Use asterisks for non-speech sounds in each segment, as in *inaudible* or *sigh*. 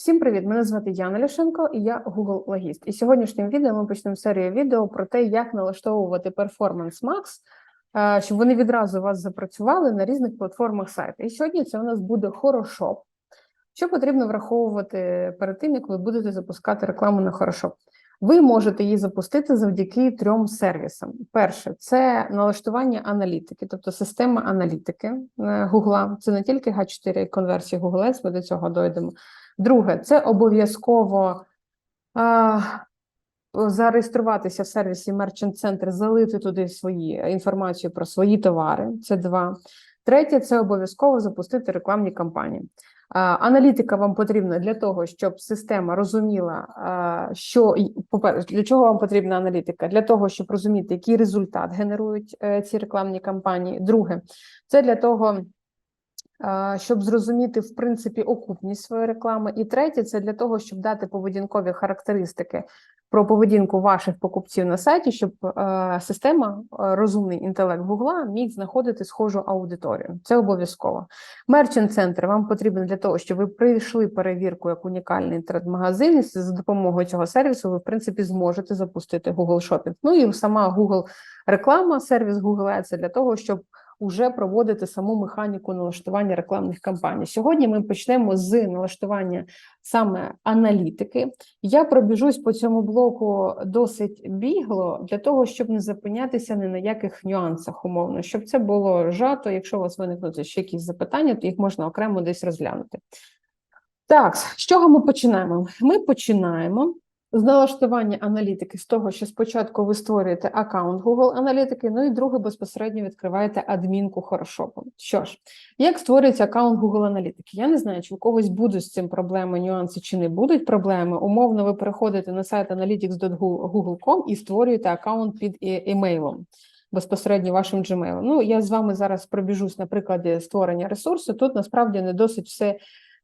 Всім привіт! Мене звати Яна Ляшенко і я Google Логіст. І сьогоднішнім відео ми почнемо серію відео про те, як налаштовувати Performance Max, е, щоб вони відразу вас запрацювали на різних платформах сайту. І сьогодні це у нас буде Хорошоп. Що потрібно враховувати перед тим, як ви будете запускати рекламу на Хорошоп? Ви можете її запустити завдяки трьом сервісам. Перше це налаштування аналітики, тобто система аналітики е, Google. Це не тільки G4 конверсії Google Ads, ми до цього дойдемо. Друге, це обов'язково а, зареєструватися в сервісі Merchant Center, залити туди свої інформацію про свої товари. Це два. Третє, це обов'язково запустити рекламні кампанії. Аналітика вам потрібна для того, щоб система розуміла, що по-перше, для чого вам потрібна аналітика? Для того, щоб розуміти, який результат генерують е, ці рекламні кампанії. Друге, це для того щоб зрозуміти в принципі окупність своєї реклами. І третє, це для того, щоб дати поведінкові характеристики про поведінку ваших покупців на сайті, щоб е, система, е, розумний інтелект Гугла міг знаходити схожу аудиторію. Це обов'язково. Мерчант центр вам потрібен для того, щоб ви прийшли перевірку як унікальний інтернет-магазин, і за допомогою цього сервісу ви, в принципі, зможете запустити Google Shopping. Ну і сама Google реклама, сервіс Google Ads для того, щоб уже проводити саму механіку налаштування рекламних кампаній. Сьогодні ми почнемо з налаштування саме аналітики. Я пробіжусь по цьому блоку досить бігло для того, щоб не зупинятися ні на яких нюансах умовно, щоб це було жато. Якщо у вас виникнуть ще якісь запитання, то їх можна окремо десь розглянути. Так, з чого ми починаємо? Ми починаємо з налаштування аналітики з того, що спочатку ви створюєте аккаунт Google аналітики, ну і друге безпосередньо відкриваєте адмінку Хорошопу. Що ж, як створюється аккаунт Google аналітики? Я не знаю, чи у когось будуть з цим проблеми, нюанси, чи не будуть проблеми. Умовно, ви переходите на сайт analytics.google.com і створюєте аккаунт під емейлом. Безпосередньо вашим Gmail. Ну, я з вами зараз пробіжусь на прикладі створення ресурсу. Тут насправді не досить все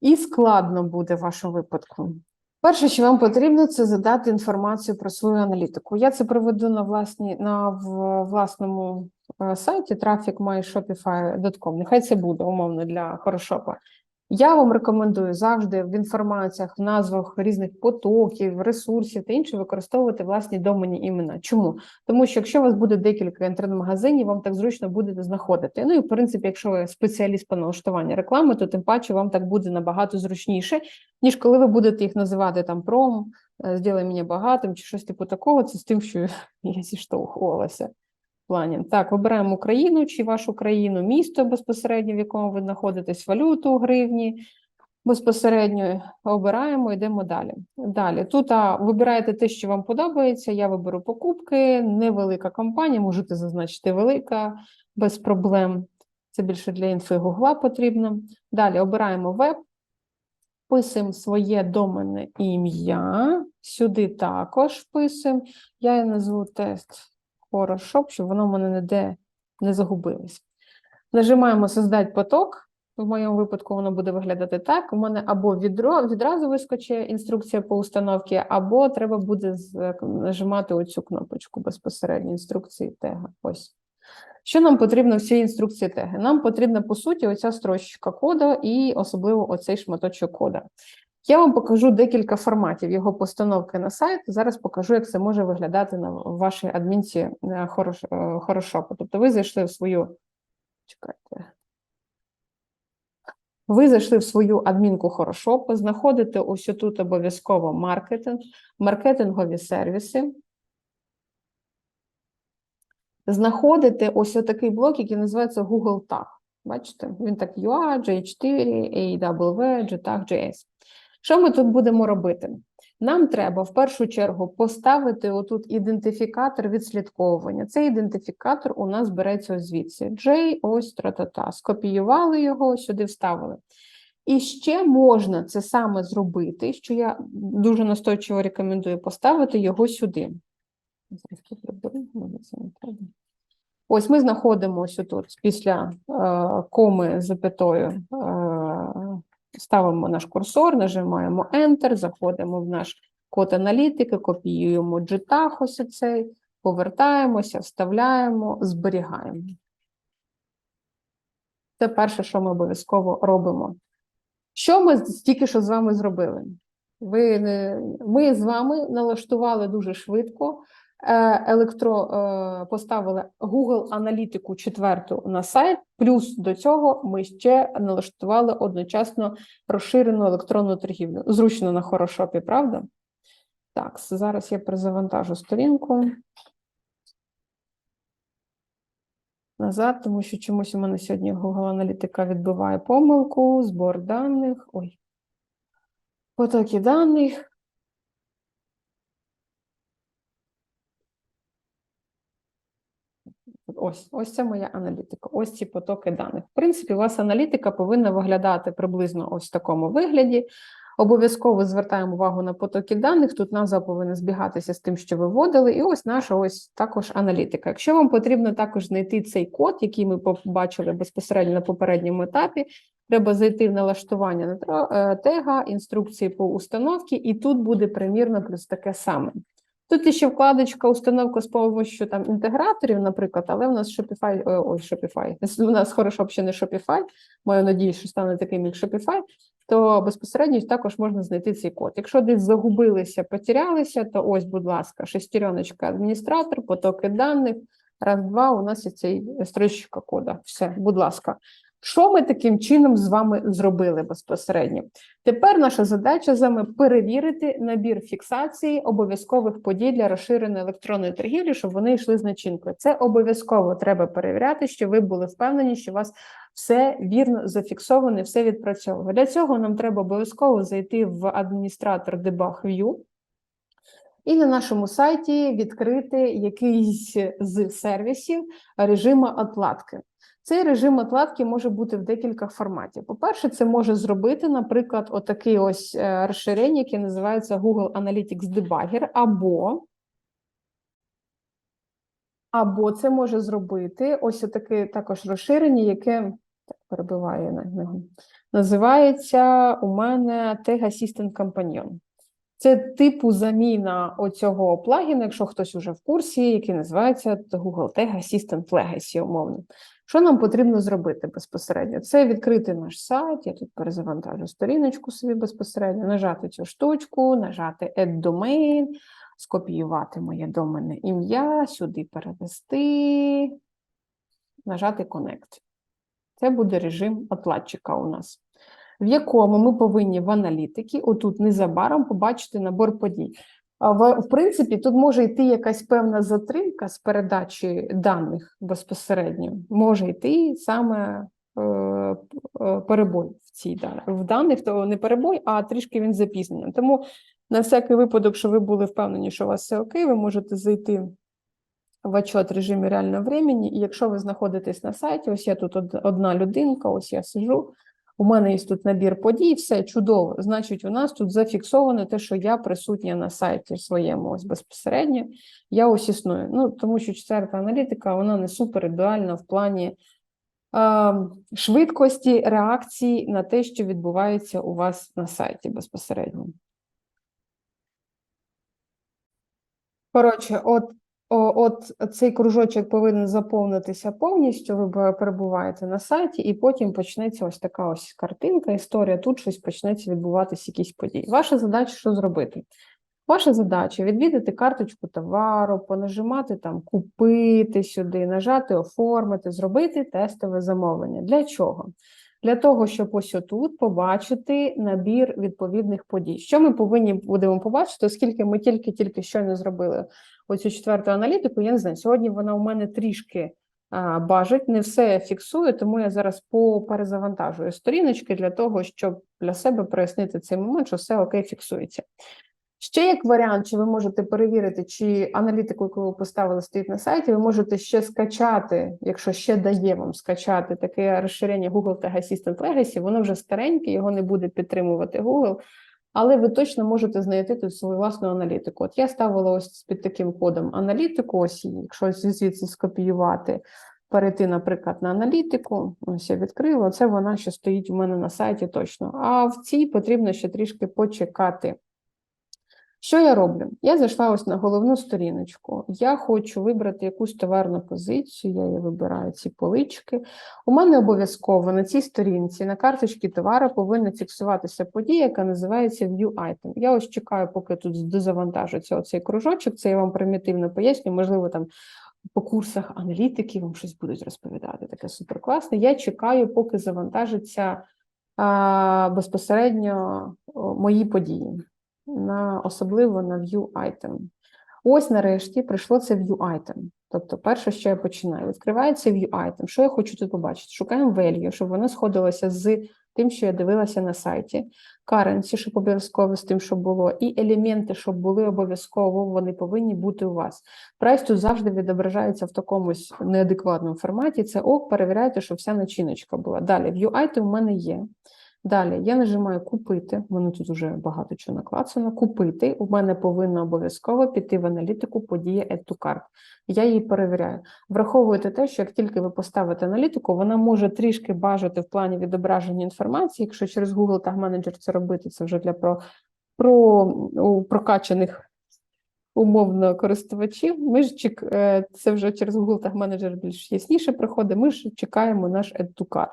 і складно буде в вашому випадку. Перше, що вам потрібно, це задати інформацію про свою аналітику. Я це проведу на власні на власному е, сайті trafficmyshopify.com. Нехай це буде умовно для хорошопа. Я вам рекомендую завжди в інформаціях, в назвах різних потоків, ресурсів та інше використовувати власні доменні імена. Чому? Тому що якщо у вас буде декілька інтернет-магазинів, вам так зручно буде знаходити. Ну і в принципі, якщо ви спеціаліст по налаштуванню реклами, то тим паче вам так буде набагато зручніше, ніж коли ви будете їх називати там пром, е, «Зділай мене багатим чи щось типу такого. Це з тим, що *laughs* я зіштовхувалася плані. Так, вибираємо Україну чи вашу країну, місто безпосередньо, в якому ви знаходитесь, валюту гривні. Безпосередньо обираємо, йдемо далі. Далі. Тут а, вибираєте те, що вам подобається. Я виберу покупки, невелика компанія, можете зазначити велика, без проблем. Це більше для інфи Гугла потрібно. Далі обираємо веб, вписуємо своє доменне ім'я. Сюди також вписуємо. Я назву тест Хорошо, щоб воно в мене ніде не загубилось. Нажимаємо Создать поток. В моєму випадку воно буде виглядати так. У мене або відро, відразу вискочить інструкція по установці, або треба буде нажимати оцю кнопочку безпосередньо інструкції тега. Ось. Що нам потрібно в цій інструкції теги? Нам потрібна, по суті, оця строчка кода і особливо оцей шматочок кода. Я вам покажу декілька форматів його постановки на сайт. Зараз покажу, як це може виглядати на вашій адмінці е, хорошопу. Тобто ви зайшли в свою. Чекайте. Ви зайшли в свою адмінку Хорошопу, знаходите ось тут обов'язково маркетинг, маркетингові сервіси. Знаходите ось такий блок, який називається Google Tag. Бачите, він так UA, J4, AW, GTAG, JS. Що ми тут будемо робити? Нам треба в першу чергу поставити отут ідентифікатор відслідковування. Цей ідентифікатор у нас береться ось звідси. J, ось тра-та-та. Скопіювали його, сюди вставили. І ще можна це саме зробити, що я дуже настойчиво рекомендую поставити його сюди. Ось ми знаходимося тут після е, коми запятою е, Ставимо наш курсор, нажимаємо Enter, заходимо в наш код аналітики, копіюємо JTAG ось цей, повертаємося, вставляємо, зберігаємо. Це перше, що ми обов'язково робимо. Що ми тільки що з вами зробили? Ви, ми з вами налаштували дуже швидко, електро, е, поставили Google аналітику четверту на сайт, плюс до цього ми ще налаштували одночасно розширену електронну торгівлю. Зручно на хорошопі, правда? Так, зараз я перезавантажу сторінку. Назад, тому що чомусь у мене сьогодні Google аналітика відбиває помилку, збор даних. Ой. Потоки даних. Ось, ось це моя аналітика. Ось ці потоки даних. В принципі, у вас аналітика повинна виглядати приблизно ось в такому вигляді. Обов'язково звертаємо увагу на потоки даних. Тут назва повинна збігатися з тим, що ви вводили. І ось наша ось також аналітика. Якщо вам потрібно також знайти цей код, який ми побачили безпосередньо на попередньому етапі, треба зайти в налаштування на е, тега, інструкції по установці, і тут буде примірно плюс таке саме. Тут ще вкладочка установка з допомогою там інтеграторів, наприклад, але у нас Shopify, е, ой, Shopify, *laughs* у нас Хорошоп ще не Shopify, маю надію, що стане таким, як Shopify, то безпосередньо також можна знайти цей код. Якщо десь загубилися, потерялися, то ось, будь ласка, шестереночка адміністратор, потоки даних, раз, два, у нас є цей строчка кода. Все, будь ласка. Що ми таким чином з вами зробили безпосередньо? Тепер наша задача з вами перевірити набір фіксації обов'язкових подій для розширеної електронної торгівлі, щоб вони йшли з начинкою. Це обов'язково треба перевіряти, щоб ви були впевнені, що у вас все вірно зафіксовано, все відпрацьовує. Для цього нам треба обов'язково зайти в адміністратор Debug View і на нашому сайті відкрити якийсь з сервісів режиму отладки. Цей режим отладки може бути в декілька форматів. По-перше, це може зробити, наприклад, отакий ось е, розширення, яке називається Google Analytics Debugger, або або це може зробити ось таке також розширення, яке так, перебиває на нього. Називається у мене Tag Assistant Companion. Це типу заміна оцього плагіна, якщо хтось уже в курсі, який називається Google Tag Assistant Legacy умовно. Що нам потрібно зробити безпосередньо? Це відкрити наш сайт. Я тут перезавантажу сторіночку собі безпосередньо, нажати цю штучку, нажати Add Domain, скопіювати моє доменне ім'я, сюди перевести, нажати Connect. Це буде режим отладчика у нас, в якому ми повинні в аналітики, отут незабаром побачити набор подій. В, принципі, тут може йти якась певна затримка з передачі даних безпосередньо. Може йти саме е, е, перебой в цій даних. В даних то не перебой, а трішки він запізнений. Тому на всякий випадок, що ви були впевнені, що у вас все окей, ви можете зайти в отчет режимі реального времени, і якщо ви знаходитесь на сайті, ось я тут одна людинка, ось я сижу, у мене є тут набір подій, все чудово. Значить, у нас тут зафіксовано те, що я присутня на сайті своєму ось безпосередньо. Я ось існую. Ну, тому що четверта аналітика, вона не супер ідеальна в плані е, швидкості реакції на те, що відбувається у вас на сайті безпосередньо. Коротше, от, от цей кружочок повинен заповнитися повністю. Ви перебуваєте на сайті, і потім почнеться ось така ось картинка, історія. Тут щось почнеться відбуватися, якісь події. Ваша задача що зробити? Ваша задача відвідати карточку товару, понажимати там купити сюди, нажати оформити, зробити тестове замовлення. Для чого? Для того, щоб ось отут побачити набір відповідних подій. Що ми повинні будемо побачити, оскільки ми тільки-тільки щойно зробили оцю четверту аналітику, я не знаю, сьогодні вона у мене трішки бажить, не все фіксує, тому я зараз поперезавантажую сторіночки для того, щоб для себе прояснити цей момент, що все окей фіксується. Ще як варіант, чи ви можете перевірити, чи аналітику, яку ви поставили, стоїть на сайті, ви можете ще скачати, якщо ще дає вам скачати таке розширення Google Tag Assistant Legacy, воно вже стареньке, його не буде підтримувати Google, але ви точно можете знайти тут свою власну аналітику. От я ставила ось під таким кодом аналітику, ось якщо звідси скопіювати, перейти, наприклад, на аналітику, ось я відкрила, це вона ще стоїть у мене на сайті точно. А в цій потрібно ще трішки почекати. Що я роблю? Я зайшла ось на головну сторіночку. Я хочу вибрати якусь товарну позицію, я її вибираю ці полички. У мене обов'язково на цій сторінці на карточці товару повинна фіксуватися подія, яка називається View Item. Я ось чекаю, поки тут дозавантажиться оцей кружочок. Це я вам примітивно поясню. Можливо, там по курсах аналітики вам щось будуть розповідати. Таке суперкласне. Я чекаю, поки завантажиться а, безпосередньо мої події, на, особливо на View Item. Ось нарешті прийшло це View Item. Тобто, перше, що я починаю, відкривається View Item. Що я хочу тут побачити? Шукаємо value, щоб воно сходилося з тим, що я дивилася на сайті, currency, щоб обов'язково з тим, що було, і елементи, щоб були обов'язково, вони повинні бути у вас. Прайс тут завжди відображається в такомусь неадекватному форматі. Це ок, перевіряйте, що вся начиночка була. Далі, View Item у мене є. Далі я нажимаю купити. Мене тут вже багато чого наклацано. Купити. У мене повинно обов'язково піти в аналітику подія Add to Cart. Я її перевіряю. Враховуйте те, що як тільки ви поставите аналітику, вона може трішки бажати в плані відображення інформації. Якщо через Google Tag Manager це робити, це вже для про, про прокачаних умовно користувачів. Ми ж чек, е, це вже через Google Tag Manager більш ясніше приходить. Ми ж чекаємо наш Add to Cart.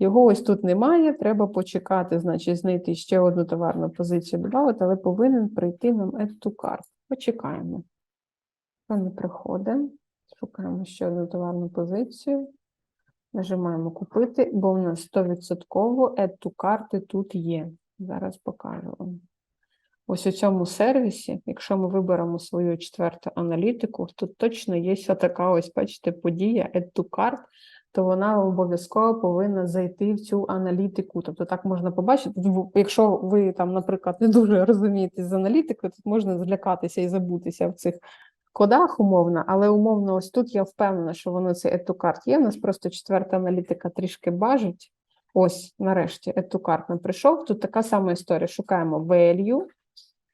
Його ось тут немає, треба почекати, значить, знайти ще одну товарну позицію додати, але повинен прийти нам Cart. Почекаємо. Він приходить. Шукаємо ще одну товарну позицію. Нажимаємо купити, бо в нас 100% Add to тут є. Зараз покажу вам. Ось у цьому сервісі, якщо ми виберемо свою четверту аналітику, тут точно є така ось, бачите, подія Cart, то вона обов'язково повинна зайти в цю аналітику. Тобто так можна побачити, якщо ви там, наприклад, не дуже розумієте з аналітикою, тут можна злякатися і забутися в цих кодах умовно, але умовно, ось тут я впевнена, що воно це to є. У нас просто четверта аналітика трішки бажить. Ось, нарешті, to нам прийшов. Тут така сама історія. Шукаємо value,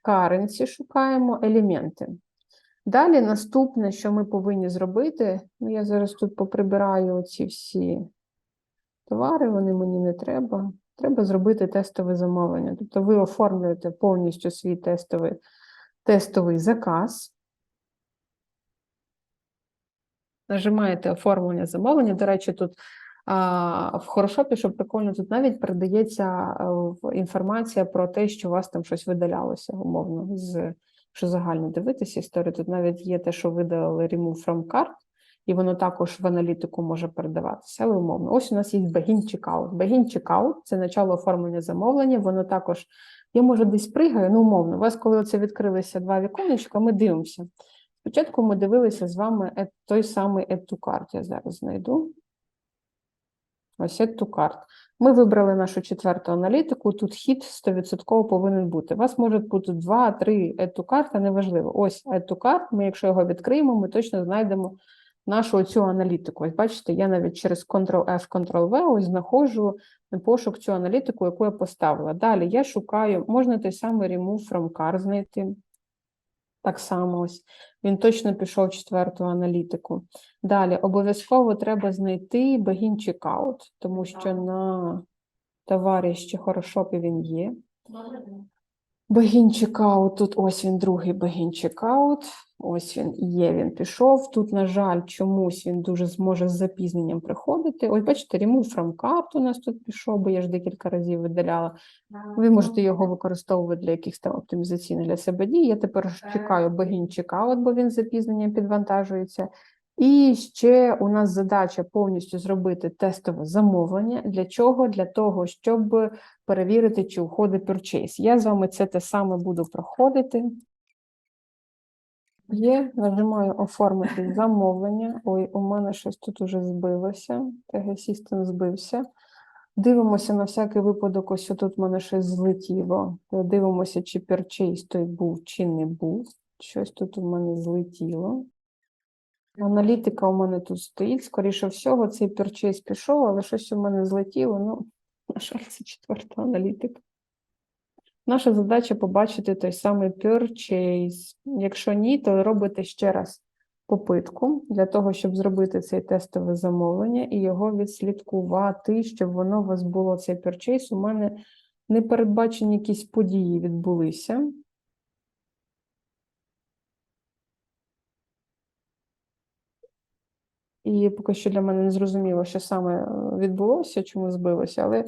currency, шукаємо елементи. Далі наступне, що ми повинні зробити, ну я зараз тут поприбираю ці всі товари, вони мені не треба. Треба зробити тестове замовлення. Тобто ви оформлюєте повністю свій тестовий, тестовий заказ. Нажимаєте оформлення замовлення. До речі, тут а, в хорошопі, що прикольно, тут навіть передається а, інформація про те, що у вас там щось видалялося, умовно, з якщо загально дивитися історію, тут навіть є те, що видалили remove from cart, і воно також в аналітику може передаватися, але умовно. Ось у нас є begin checkout. Begin checkout – це начало оформлення замовлення, воно також, я може десь пригаю, ну умовно, у вас коли оце відкрилися два віконечка, ми дивимося. Спочатку ми дивилися з вами е- той самий Add to Cart, я зараз знайду. Ось to Cart. Ми вибрали нашу четверту аналітику, тут хід 100% повинен бути. У вас може бути 2-3 Add to Cart, неважливо. Ось to Cart, ми якщо його відкриємо, ми точно знайдемо нашу цю аналітику. Ось бачите, я навіть через Ctrl-F, Ctrl-V ось знаходжу на пошук цю аналітику, яку я поставила. Далі я шукаю, можна той самий Remove from Cart знайти. Так само ось. Він точно пішов четверту аналітику. Далі обов'язково треба знайти Begin Checkout, тому що на товарі ще хорошопі він є. Begin Checkout, тут ось він другий Begin Checkout. Ось він є, він пішов. Тут, на жаль, чомусь він дуже зможе з запізненням приходити. Ось бачите, Remove from у нас тут пішов, бо я ж декілька разів видаляла. Ви можете його використовувати для якихось там оптимізаційних для себе дій. Я тепер чекаю Begin Checkout, бо він з запізненням підвантажується. І ще у нас задача повністю зробити тестове замовлення. Для чого? Для того, щоб перевірити, чи уходить purchase. Я з вами це те саме буду проходити. Є, нажимаю оформити замовлення. Ой, у мене щось тут уже збилося. System збився. Дивимося на всякий випадок, ось тут в мене щось злетіло. Дивимося, чи purchase той був, чи не був. Щось тут у мене злетіло. Аналітика у мене тут стоїть. Скоріше всього, цей purchase пішов, але щось у мене злетіло. Ну, *laughs* на жаль, це четверта аналітика. Наша задача побачити той самий purchase. Якщо ні, то робите ще раз попитку для того, щоб зробити цей тестове замовлення і його відслідкувати, щоб воно у вас було цей purchase. У мене непередбачені якісь події відбулися. І поки що для мене не зрозуміло, що саме е, відбулося, чому збилося, але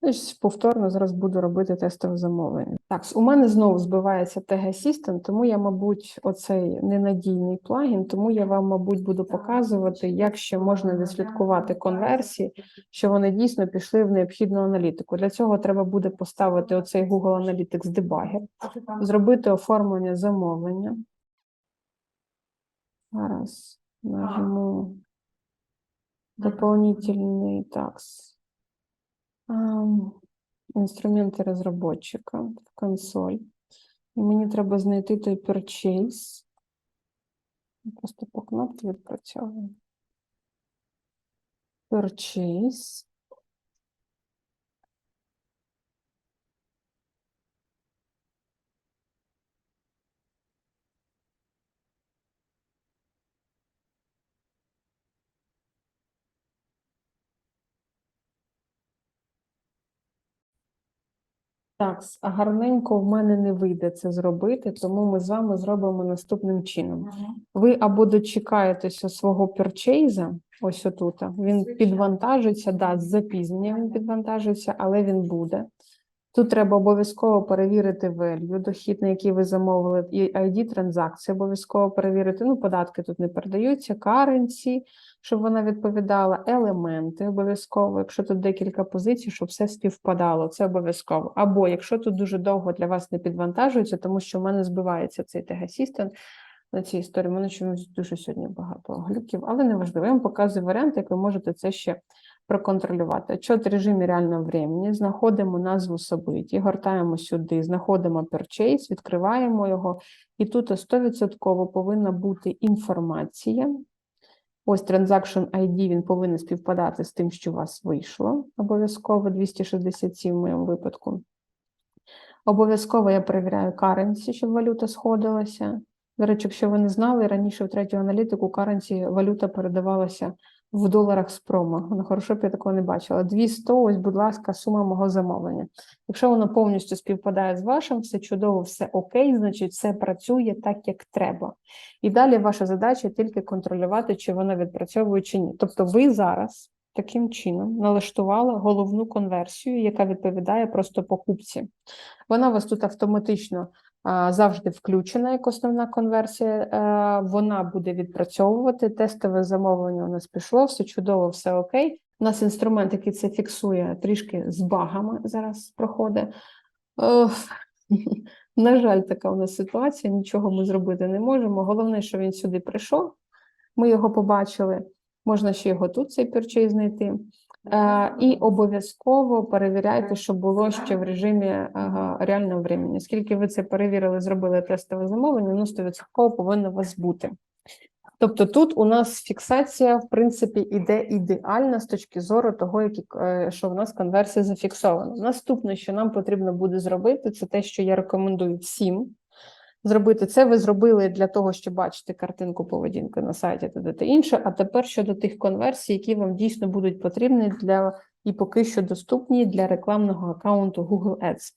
Ось повторно зараз буду робити тестове замовлення. Так, у мене знову збивається TG Assistant, тому я, мабуть, оцей ненадійний плагін, тому я вам, мабуть, буду показувати, як ще можна відслідкувати конверсії, що вони дійсно пішли в необхідну аналітику. Для цього треба буде поставити оцей Google Analytics Debugger, зробити оформлення замовлення. Зараз нажму дополнительний такс. Ам, Інструменти розробника в консоль. І мені треба знайти той purchase. Я Просто по кнопці відпрацьовую. Purchase. Так, гарненько в мене не вийде це зробити, тому ми з вами зробимо наступним чином. Ви або дочекаєтеся свого перчейза, ось отут. Він підвантажиться, да, з запізненням він підвантажиться, але він буде. Тут треба обов'язково перевірити value, дохід, на який ви замовили, і ID транзакції обов'язково перевірити. Ну, податки тут не передаються, currency, щоб вона відповідала, елементи обов'язково, якщо тут декілька позицій, щоб все співпадало, це обов'язково. Або якщо тут дуже довго для вас не підвантажується, тому що в мене збивається цей Assistant на цій історії. У мене чомусь дуже сьогодні багато глюків, але не важливо. Я вам показую варіант, як ви можете це ще проконтролювати. В режимі реального времени, знаходимо назву собиті, гортаємо сюди, знаходимо purchase, відкриваємо його, і тут 100% повинна бути інформація. Ось Transaction ID, він повинен співпадати з тим, що у вас вийшло. Обов'язково 267 в моєму випадку. Обов'язково я перевіряю currency, щоб валюта сходилася. До речі, якщо ви не знали, раніше в третю аналітику currency валюта передавалася в доларах з промо. На хорошо я такого не бачила. 200, ось, будь ласка, сума мого замовлення. Якщо воно повністю співпадає з вашим, все чудово, все окей, значить все працює так, як треба. І далі ваша задача тільки контролювати, чи воно відпрацьовує чи ні. Тобто ви зараз таким чином налаштували головну конверсію, яка відповідає просто покупці. Вона вас тут автоматично завжди включена як основна конверсія. е, Вона буде відпрацьовувати. Тестове замовлення у нас пішло, все чудово, все окей. У нас інструмент, який це фіксує, трішки з багами зараз проходить. *laughs* На жаль, така у нас ситуація, нічого ми зробити не можемо. Головне, що він сюди прийшов. Ми його побачили. Можна ще його тут, цей пірчей знайти. Е, і обов'язково перевіряйте, щоб було ще в режимі е, реального времени. Скільки ви це перевірили, зробили тестове замовлення, ну 100% повинно у вас бути. Тобто тут у нас фіксація, в принципі, іде ідеальна з точки зору того, які, е, що в нас конверсія зафіксована. Наступне, що нам потрібно буде зробити, це те, що я рекомендую всім зробити. Це ви зробили для того, щоб бачити картинку поведінки на сайті та де інше. А тепер щодо тих конверсій, які вам дійсно будуть потрібні для і поки що доступні для рекламного аккаунту Google Ads.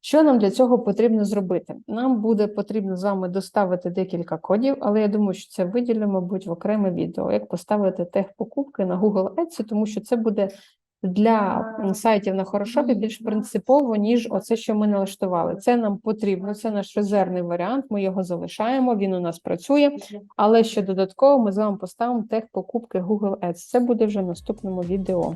Що нам для цього потрібно зробити? Нам буде потрібно з вами доставити декілька кодів, але я думаю, що це виділимо, мабуть, в окреме відео, як поставити тех покупки на Google Ads, тому що це буде для сайтів на Хорошопі більш принципово, ніж оце, що ми налаштували. Це нам потрібно, це наш резервний варіант. Ми його залишаємо, він у нас працює. Але ще додатково ми з вами поставимо тех покупки Google Ads. Це буде вже в наступному відео.